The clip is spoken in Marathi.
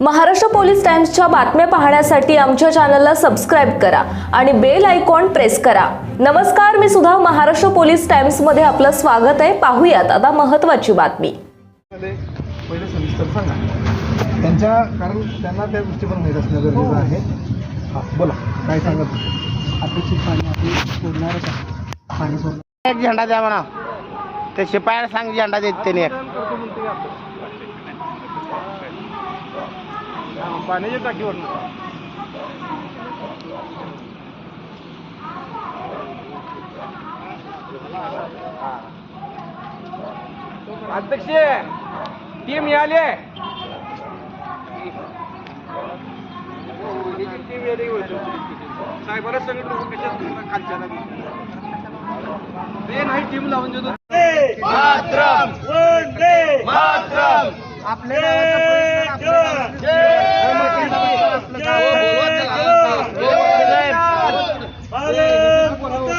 महाराष्ट्र पोलीस टाइम्सच्या बातम्या पाहण्यासाठी आमच्या चॅनलला सबस्क्राईब करा आणि बेल आयकॉन प्रेस करा. नमस्कार मी सुद्धा महाराष्ट्र पोलीस टाइम्समध्ये आपलं स्वागत आहे. पाहूयात आता महत्वाची बातमी. त्यांच्या कारण त्यांना त्या गोष्टी पण माहीत असणं गरजेचं आहे. हां बोला काय सांगत अपेक्षित पाणी आपण सोडणारच आहे. पाणी सोडणार एक झेंडा द्या म्हणा. ते शिपायाला सांग झेंडा देत त्याने एक. पाण्याच्या टाकीवर अध्यक्ष टीम मिळाली साहेबाला सगळे लोक कशात खालच्या ते नाही टीम लावून देतो. आपल्या